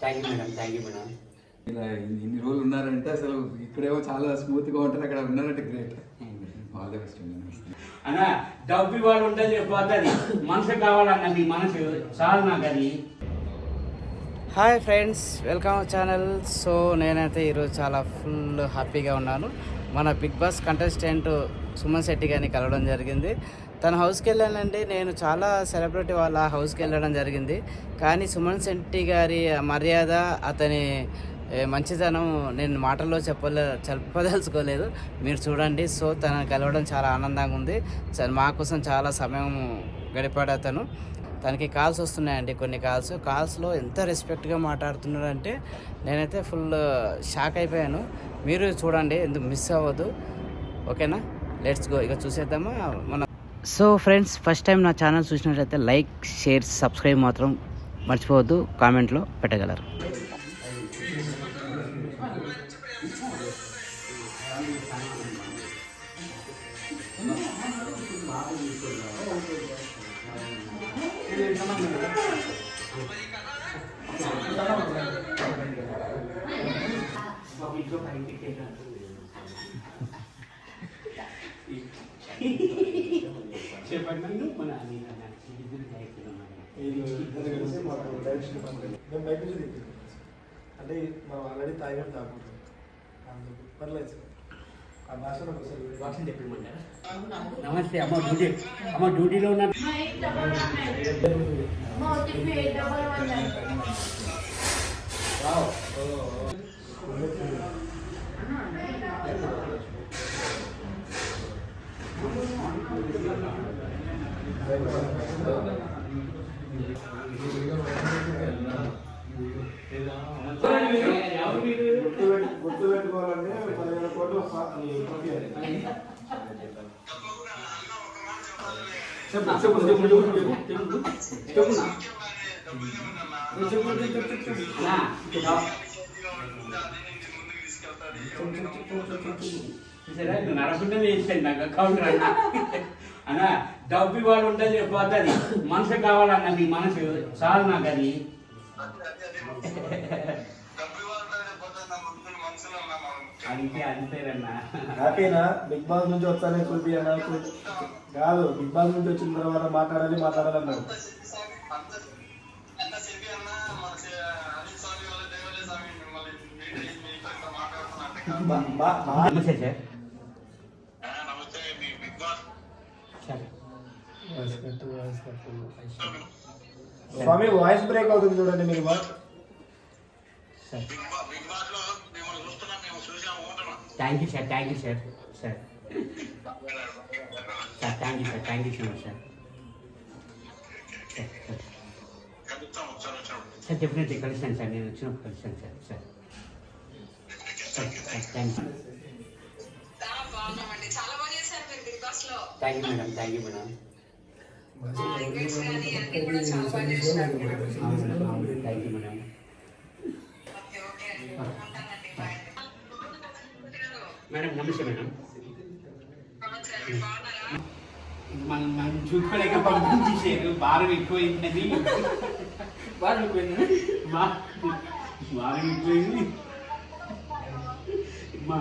Thank you madam thank you madam ఇలా ఇన్ని రోజులు ఉన్నారంటే అసలు ఇక్కడేమో చాలా స్మూత్గా ఉంటారు అక్కడ ఉన్నారంటే గ్రేట్ ఆల్ ద బెస్ట్ అన్న డబ్బు ఇవాళ ఉంటుంది పోతుంది మనసు కావాలన్న మీ మనసు చాలు నాకు అది. Hi friends welcome channel so నేనైతే ఈరోజు చాలా ఫుల్ హ్యాపీగా ఉన్నాను. మన big boss contestant Suman Shetty గారిని కలవడం జరిగింది. తన హౌస్కి వెళ్ళానండి. నేను చాలా సెలబ్రిటీ వాళ్ళ హౌస్కి వెళ్ళడం జరిగింది. కానీ సుమన్ శెట్టి గారి మర్యాద అతని మంచితనం నేను మాటల్లో చెప్పలే చెప్పదలుచుకోలేదు. మీరు చూడండి. సో తనని కలవడం చాలా ఆనందంగా ఉంది. మా కోసం చాలా సమయం గడిపాడు అతను. తనకి కాల్స్ వస్తున్నాయండి కొన్ని కాల్స్. కాల్స్లో ఎంత రెస్పెక్ట్గా మాట్లాడుతున్నారంటే నేనైతే ఫుల్ షాక్ అయిపోయాను. మీరు చూడండి ఎందుకు మిస్ అవ్వదు ఓకేనా? Let's go. ఇక చూసేద్దామా? మన సో ఫ్రెండ్స్ ఫస్ట్ టైం నా ఛానల్ చూసినట్లయితే లైక్ షేర్ సబ్స్క్రైబ్ మాత్రం మర్చిపోవద్దు. కామెంట్లో పెట్టగలరు. చెప్పండి నన్ను మన అని అన్న. ఇద్దరు డైరెక్టర్. అంటే మనం ఆల్రెడీ తాగినట్టు తాగుకుంటాం. అందుకు పర్లేదు సార్ ఆ భాషలో ఒకసారి భాష చెప్పమంటారా నమస్తే అమ్మ డ్యూటీ అమ్మ డ్యూటీలో ఉన్నా గుర్తు చెప్పు చెప్పు చెప్పు చెప్పు చెప్పు చెప్పు నా. నువ్వు చెప్పు చెప్పు చెప్పు చెప్పు చెప్పు. అన్నా, చెప్పు, చెప్పు, చెప్పు, చెప్పు, చెప్పు. చూసారా? ఇది నరకుండానే ఇస్తాను నాకు అకౌంట్ అన్న అన్న డబ్బు ఇవాళ ఉంటుంది పోతుంది మనసు కావాలన్న మీ మనసు చాలు నాకు అది అంతే అంతేనన్నా హ్యాపీనా బిగ్ బాస్ నుంచి వస్తానే చూపి అన్నా కాదు బిగ్ బాస్ నుంచి వచ్చిన తర్వాత మాట్లాడాలి సార్. స్వామి. వాయిస్ బ్రేక్ అవుతుంది చూడండి మీరు. Sir thank you sir thank you sir sir sir thank you sir thank you so much sir sir sir sir definitely కలిసాను sir నేను వచ్చినప్పుడు కలిసాను sir sir sir thank you చాలా బాగున్నామండి చాలా బాగా చేశారు మీరు బిగ్ బాస్లో thank you madam thank you madam regrets కానీ అన్ని కూడా చాలా బాగా చేశారు థ్యాంక్ యూ మేడం మేడం నమస్తే మేడం. నమస్తే అండి బాగున్నారా మనం మనం చూసుకోలేక పంపించేసారు భారం ఎక్కువైందని భారం ఎక్కువైంది. భారం ఎక్కువైంది. అమ్మా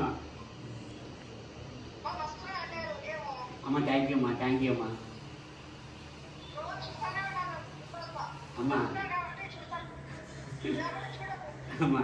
అమ్మ థ్యాంక్ యూ అమ్మా థ్యాంక్ యూ అమ్మా. అమ్మా. అమ్మా.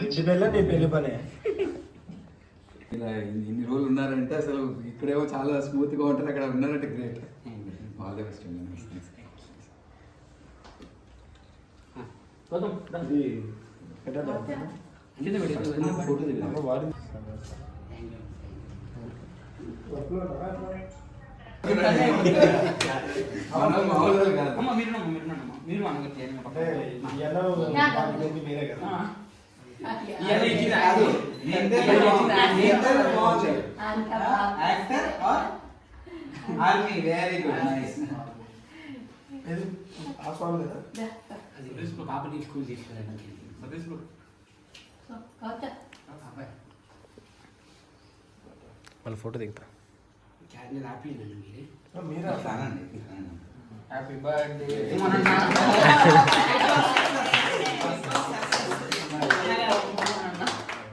ఇంటి పిల్ల నీ పెళ్ళి ఇలా ఇన్ని రోజులు ఉన్నారంటే అసలు ఇక్కడేమో చాలా స్మూత్గా ఉంటారు అక్కడ ఉన్నారంటే great all the. Best photo మీరు నమ్మ, మీరు నమ్మ. మీరు అనగట్టి అని అంటే పక్కన. ఇవాళ వాటి గురించి మీరే కదా ఆ. ఇవాళ ఇచ్చింది కాదు. అది. మీ ఇద్దరు బాగుంది. మీ ఇద్దరు బాగుంది. Actor or army very good nice ఏది? ఆ స్వామి లేదా అది తెలుసు పాపని స్కూల్ తీసుకెళ్ళడానికి వాళ్ళ ఫోటో దిగుతా క్యారియర్ ఆపినండి మీరే ఆ, మీరే అనండి హ్యాపీ బర్త్డే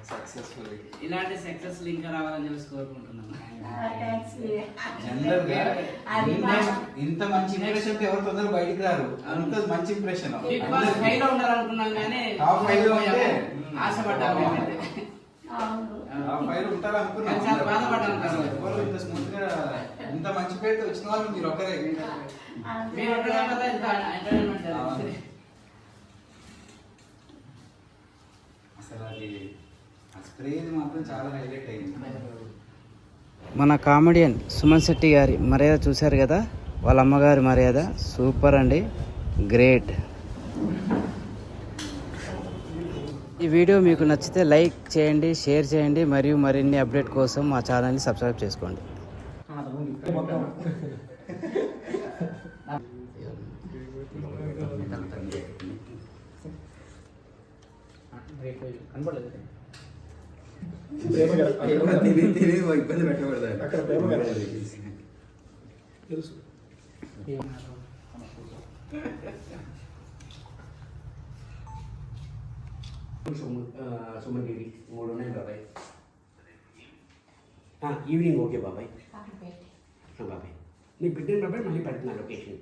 సక్సెస్ఫుల్ ఇలాంటి సక్సెస్ ఇంకా రావాలని చెప్పి కోరుకుంటున్నాను. జనరల్గా ఇంత- మంచి ఇంప్రెషన్ ఎవరు తొందరగా బయటికి రారు. అంత మంచి ఇంప్రెషన్ ఫైవ్లో ఉండాలనుకున్నాం కానీ ఆశపడ్డాము. ఫైర్ ఉంటారు ఇంత స్మూత్గా ఇంత మంచి పేరుతో వచ్చిన వాళ్ళు మీరు. అసలు అది మాత్రం చాలా హైలైట్ అయింది. మన కామెడియన్ సుమన్ శెట్టి గారి మర్యాద చూశారు కదా? వాళ్ళ అమ్మగారి మర్యాద సూపర్ అండి. గ్రేట్. ఈ వీడియో మీకు నచ్చితే లైక్ చేయండి షేర్ చేయండి మరియు మరిన్ని అప్డేట్ కోసం మా ఛానల్ని సబ్స్క్రైబ్ చేసుకోండి. తెలుసు కనపడలేదు ప్రేమ కదా తిని తిని ఇబ్బంది పెట్టకూడదు అక్కడ ప్రేమ కదా. తెలుసు సుమన్ సుమన్ టీవీ మూడు ఉన్నాయి బాబాయ్ ఈవినింగ్ ఓకే బాబాయ్ బాబాయ్ నీ బిడ్డని బాబాయ్ మళ్ళీ పెడుతున్నా లొకేషన్